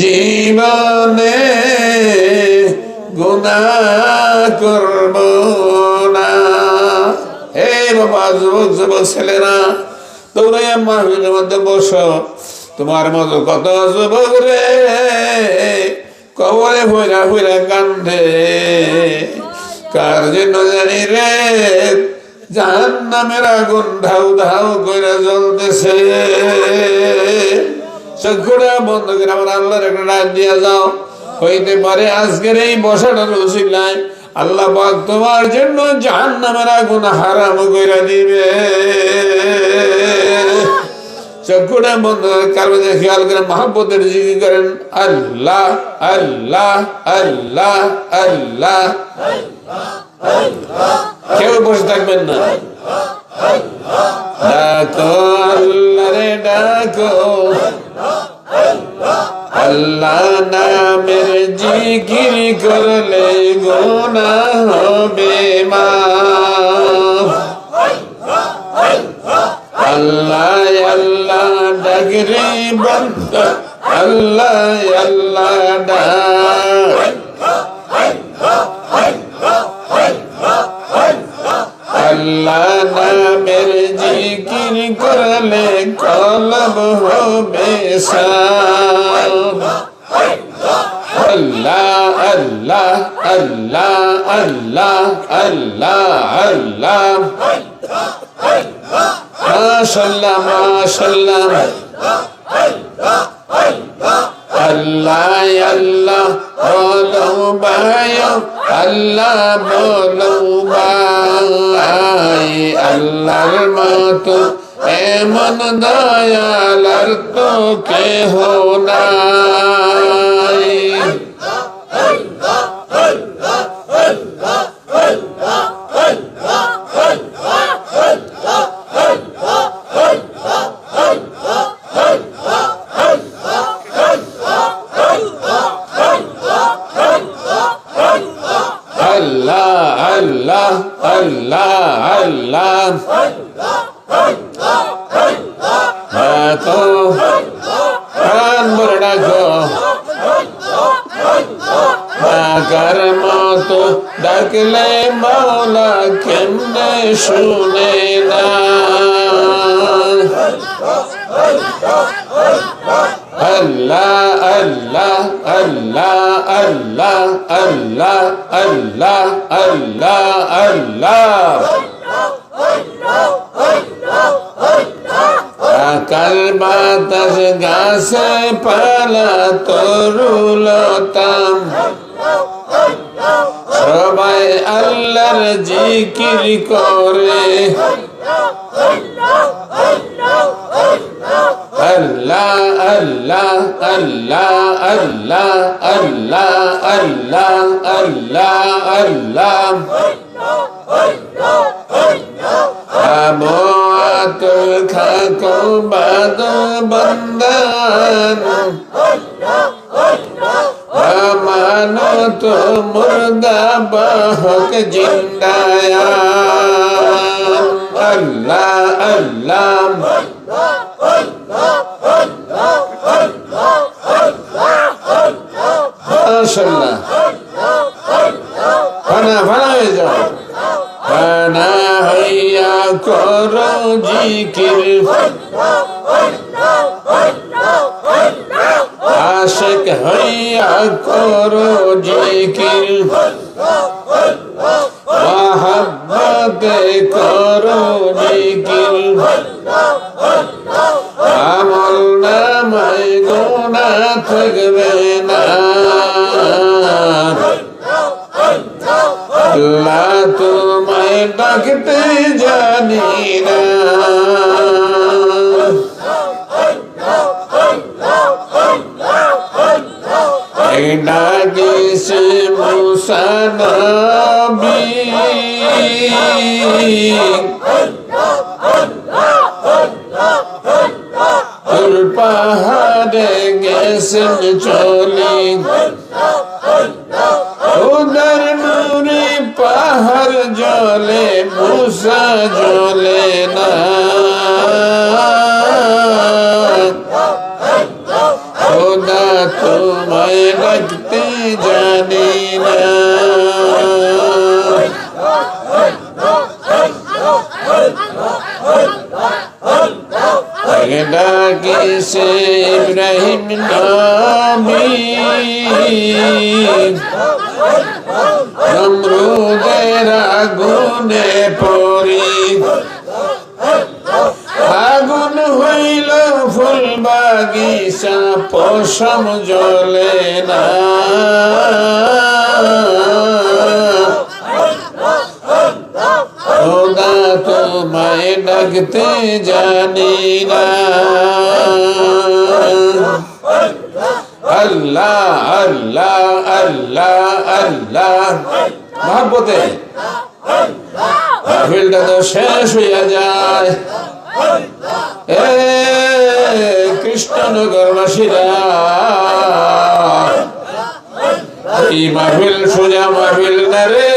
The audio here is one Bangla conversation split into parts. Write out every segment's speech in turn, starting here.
জীবনে গুণা করব না। হে বাবা, যুবক যুবক ছেলেরা তোমরা মাহফিলের মধ্যে বসো। তোমার মতো কত যুবক রে, কবরে ভৈরা ভৈরা কান্দে। কার জন্য জানি রে জাহান নামের আগুন ধাউ ধাউ করে জ্বলতেছে। চক্ষুটা বন্ধ করে আমার যাও। আল্লাহ তোমার জন্য জাহান নামের আগুন হারাম করে দিবে। চক্ষুটা বন্ধ করে খেয়াল করে মহাব্বতের জিকি করেন? আল্লাহ আল্লাহ আল্লাহ আল্লাহ। কেউ বসে থাকবেন না। ডাকো আল্লাহ রে ডাকো। আল্লাহ নামের জিকির করলে গোনা হবে মা আল্লাহ আল্লাহ ডাকরে বন্ধ। আল্লাহ আল্লাহ ডাক। আল্লাহ নামের জিকির করলে কলব হবে আল্লাহ আল্লাহ আল্লাহ আল্লাহ আল্লাহ আল্লাহ। মাশাল্লাহ মাশাল্লাহ। আল্লাহ আল্লাহ বলো ভাই আল্লাহ বলো ভাই আল্লাহর মতো এমন দয়ালার তো কেহ নাই আল্লাহ আল্লাহ আল্লাহ আল্লাহ ডাকো প্রাণ ভরে ডাকো ডাকার মতো ডাকলে মাওলা কেমনে শুনে না আল্লাহ আল্লাহ আল্লাহ আল্লাহ আল্লাহ আল্লাহ আল্লাহ আল্লাহ। আকাল বাতাস গাছে পালা তরুলতাম। সবাই আল্লাহর জিকির করে। আল্লাহ मुर्दा बहक जिंदाया আল্লাহ আল্লাহ, মাশাআল্লাহ। ফানা ফানা হয়ে যাও। ফানা হইয়া করো জিকির। আশেক হইয়া করো জিকির। করবে পাহাড় জলে মুসা জলে না। খোদা তোমায় ডাকতে জানি না। আগে ডাকিছে ইব্রাহিম নবী নমরুদের আগুনে পড়ি। আগুন হইল ফুল বাগিচা পশম জলে না। তোমায় ডাকতে জানি না। আল্লাহ আল্লাহ আল্লাহ আল্লাহ। মহাব্বতে। মাহফিলটা তো শেষ হইয়া যায়। এ, কৃষ্ণনগরবাসীরা। এই মাহফিল সোজা মাহফিল না রে।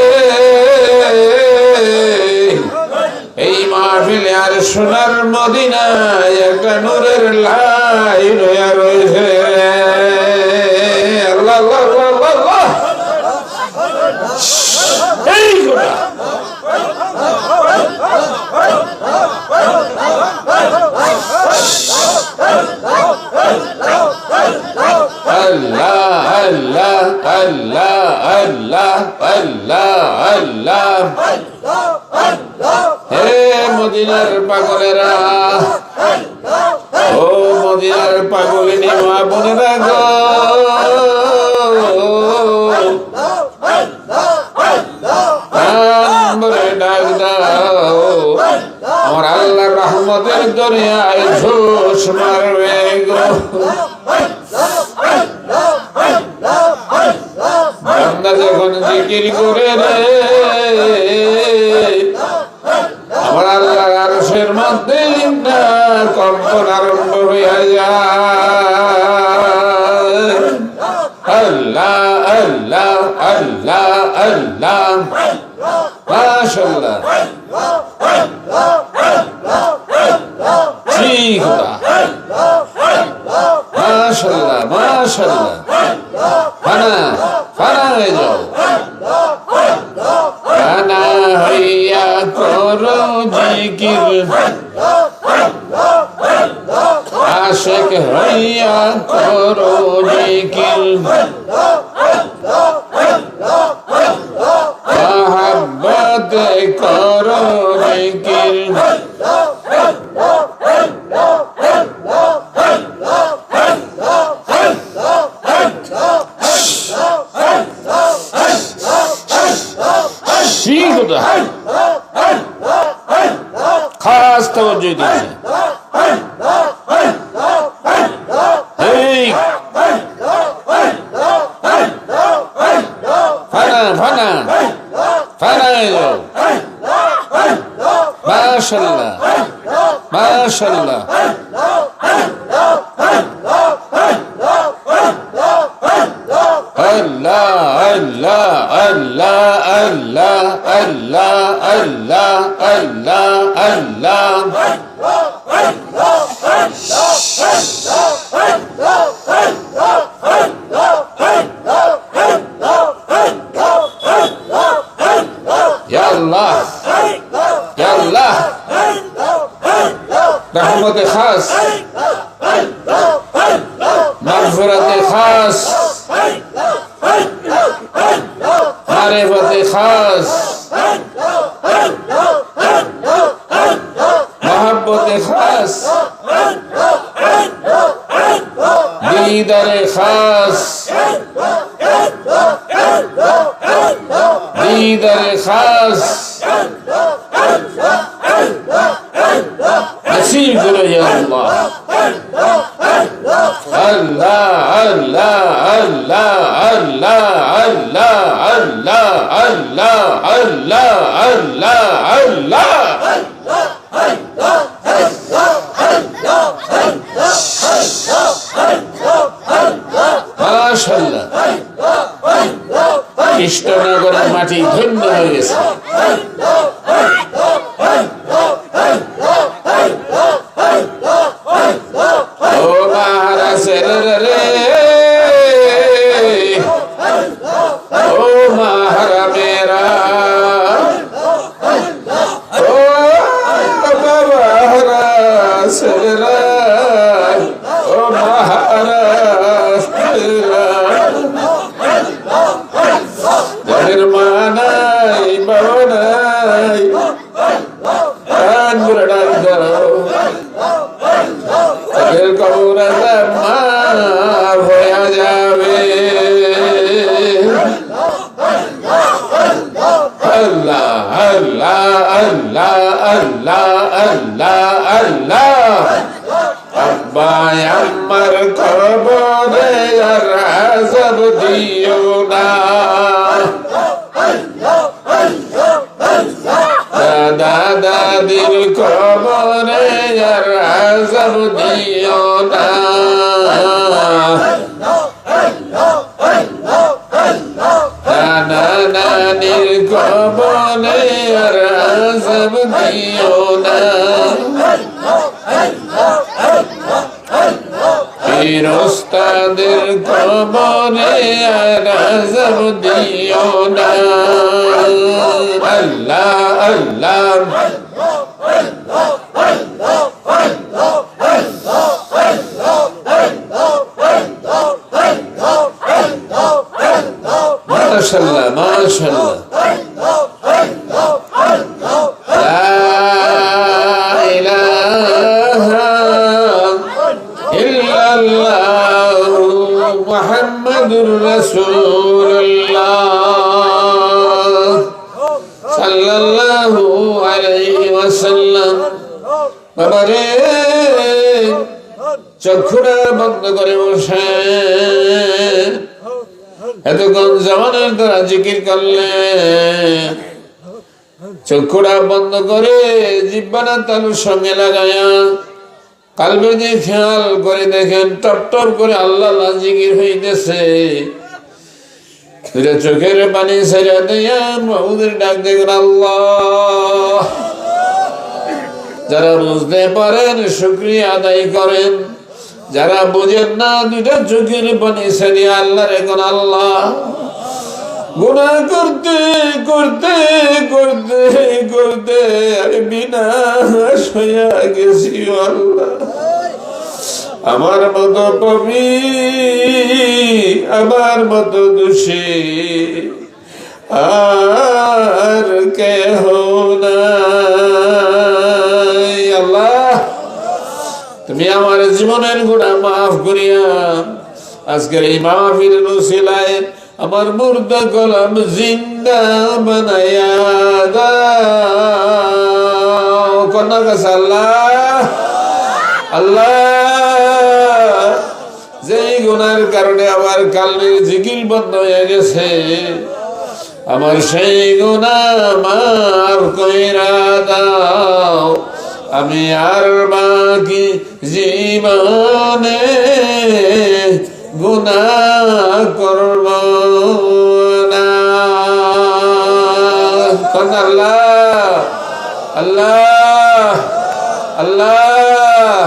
এই মাহফিলে আর সোনার মদিনায় একটা নূরের হইয়া রয়েছে। এই গোটা। আল্লাহ আল্লাহ আল্লাহ আল্লাহ আল্লাহ আল্লাহ। হে মদিনার পাগলেরা, ও মদিনার পাগলিনী মা বোনেরা গো। রহমতের দরিয়ায় ঝোস মারবে গো। আমরা যখন জিকির করে রে ফানা ফানা হয়ে যাও। ফানা হইয়া করো জিকির। আশেক হইয়া করো জিকির। মহাব্বত করো জিকির। ঠিক ওটা খাস তবজয় দিচ্ছে মাশাল্লাহ মাশাল্লাহ রহমতে খাস মাগফিরাতে খাস মারেফতে খাস মহাব্বতে খাস দিদারে খাস দিদারে খাস নসিব করে ইয়া আল্লাহ আল্লাহ আল্লাহ আল্লাহ আল্লাহ আল্লাহ আল্লাহ আল্লাহ আল্লাহ আল্লাহ। কৃষ্ণনগরের মাটি ধন্য হয়ে গেছে। ও মহারাজের রে। আজব দিও না নানা নানির কবরে আর আজব না ফিরস্তাদের কবরে আর আজব দিও না আল্লাহ আল্লাহ মাশাল্লাহ মাশাল্লাহ করলে চক্ষুরা বন্ধ করে জিব্বানা তালুর সঙ্গে লাগায়া কালবে দিয়ে খেয়াল করে দেখেন, টপ টপ করে আল্লাহ জিকির হইতেছে। চোখের পানি ছেড়ে দিয়া ডাক দেখেন, আল্লাহ। যারা বুঝতে পারেন, শুক্রিয়া আদায় করেন। যারা বোঝেন না দুটা চোখের পানি ছেড়ে আল্লাহ রেখন আল্লাহ। গুণা করতে করতে করতে করতে আরে বিনাশ হইয়া গেছি আল্লাহ। আমার মতো পবি আমার মতো দোষী, আর কেহ নাই। আল্লাহ, তুমি আমার জীবনের গুণা মাফ করিয়া আজকের এই মাহফিল নসিলায় আমার মুর্দা কলম জিন্দা বানায়া দাও। কন্যা কাছে আল্লাহ। আল্লাহ। যেই গুনার কারণে আমার কালের জিকির বন্ধ হয়ে গেছে, আমার সেই গুণা মাফ কইরা দাও। আমি আর বাকি জীবনে গুণা করব না আল্লাহ আল্লাহ আল্লাহ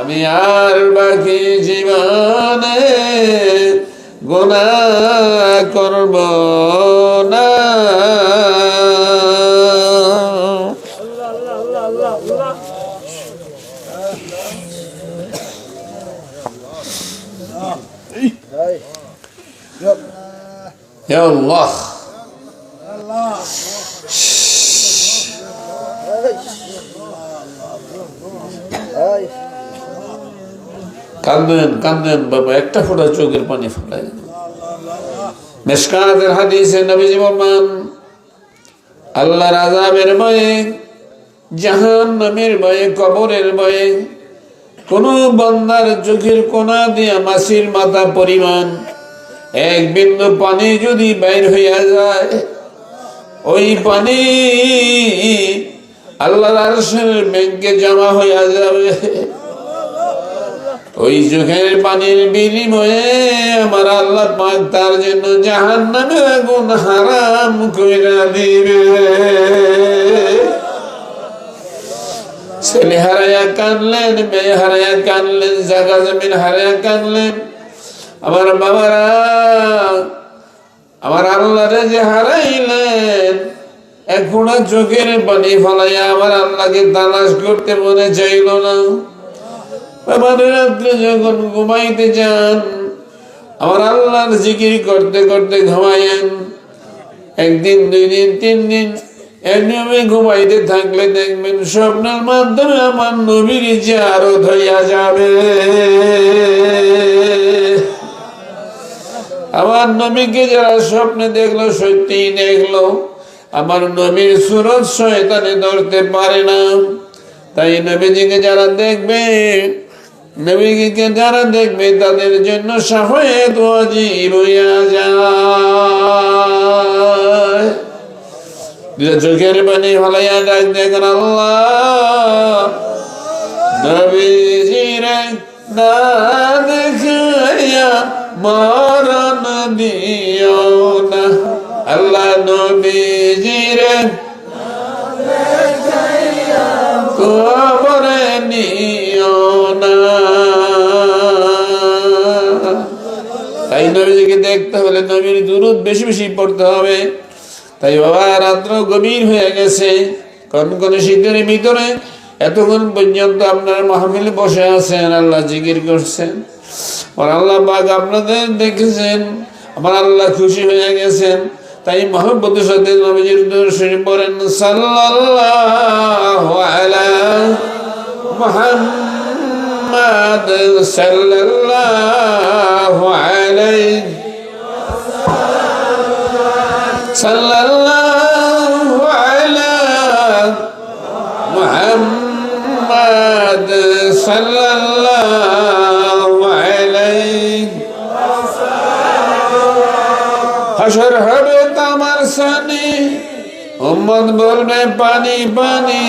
আমি আর বাকি জীবনে গুণা করব হে আল্লাহ কান্দেন কান্দেন, বাবা, একটা ফোটা চোখের পানি ফোটাই মেসকাতের হাদিসে নবীজি বলমান আল্লাহর আজাবের ভয়ে জাহান নামের ভয়ে, কবরের ভয়ে কোনো বন্দার চোখের কোনা দিয়া মাসির মাথা পরিমাণ এক বিন্দু পানি যদি বাইর হইয়া যায়, ওই পানি আল্লাহর ব্যাংকে জমা হইয়া যাবে। ওই চোখের পানির বিনিময়ে আমার আল্লাহ পাক তার জন্য জাহান নামে আগুন হারাম কইরা দিবে। ছেলে হারাইয়া কানলেন মেয়ে হারাইয়া কানলেন জাগা জমিন হারাইয়া কানলেন আমার বাবারা, আমার আল্লাহরে যে হারাইলেন এখন চোখের পানি ফলাইয়া আমার আল্লাহকে তালাশ করতে মনে চাইল না। যখন ঘুমাইতে যান, আমার জিকির করতে করতে একদিন দুই দিন তিন দিন ঘুমাইতে থাকলে দেখবেন স্বপ্নের মাধ্যমে আমার নবীর যে আরও হইয়া যাবে। আমার নবীকে যারা স্বপ্নে দেখল সত্যি দেখল। আমার নবীর সুরত শয়তানে ধরতে পারে না। তাই নবীজিকে যারা দেখবে নবীকে যারা দেখবে, তাদের জন্য সাফায়াত ওয়াজিব হইয়া যায়। চোখের পানি হলাইয়া ডাক দেখেন আল্লাহ! নবীজিরে না দেখাইয়া মরণ তাই নবীজিকে দেখতে হলে নবীর দুরুদ বেশি বেশি পড়তে হবে। তাই বাবা, রাত্র গভীর হয়ে গেছে। কোন কোন শীতের ভিতরে এতক্ষণ পর্যন্ত আপনার মাহফিল বসে আছেন, আল্লাহ জিকির করছেন। আল্লাহ বাগ আপনাদের দেখেছেন আমার আল্লাহ খুশি হয়ে গেছেন। তাই মহব্বতের সাথে নবীজির দর্শন বলেন সাল্লাল্লাহু আলা মুহাম্মাদ সাল্লাল্লাহু আলাইহি সাল্লাল্লাহু হাসর হবে তামার সানি উম্মত বলবে, পানি পানি।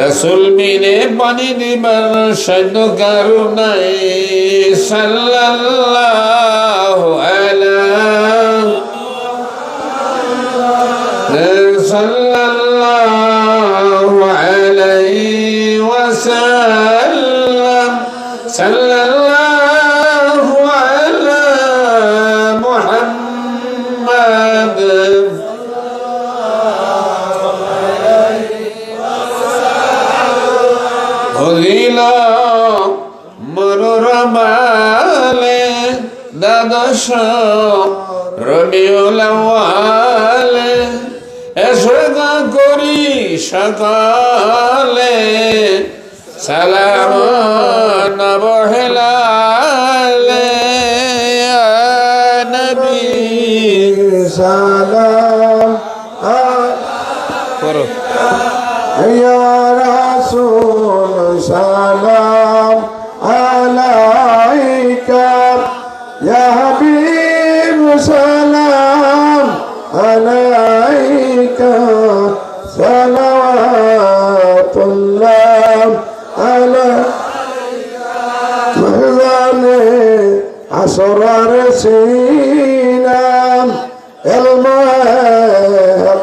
রসুল মিলে পানি দিবার সাধ্য কারু নাই। সাল্লাল্লাহু আলা সাল্লাল্লাহু মনোরমালে দ্বাদশ রবিউলাওয়ালে এসে করি সকালে। সালাম নবহেলালে নবী। সালাম করো। ইয়া রাসূল সালাম। আসরার সিনাম এলমা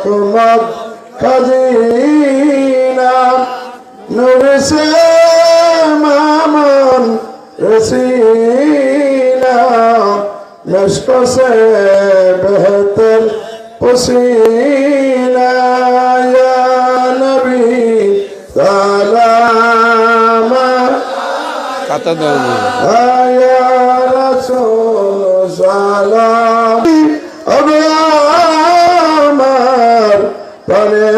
তোমার খাজিনাম নুরিসে মামান রসিনাম নিষ্কসে বেহতের পসিনা। নবী, সালামা। কাতা দরমা আমার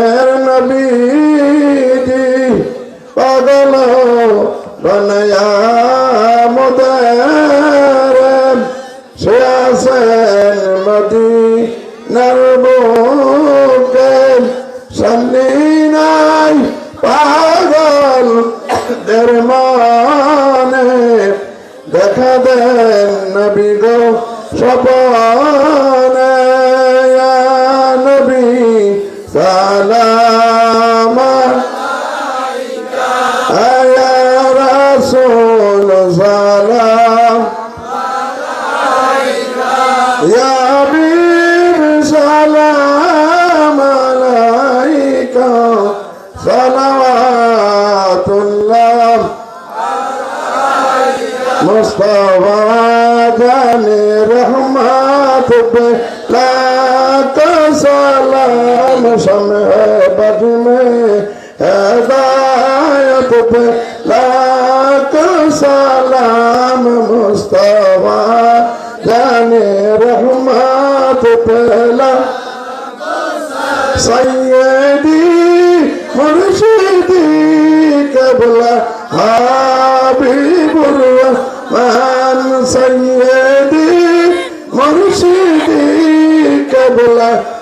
ইয়া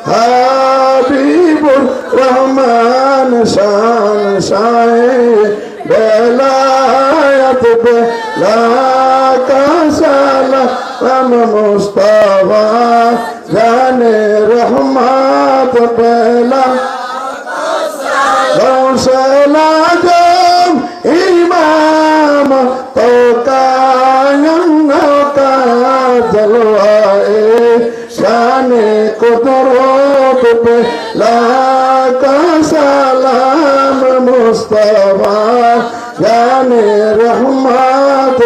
হাবিবুর রহমান শান শাহে বেলায়াত বেলা কাসালা রাম মুস্তাফা জানে রহমাত বেলা। গৌসলা লাকা সালাম মুস্তফা জানে রহমাত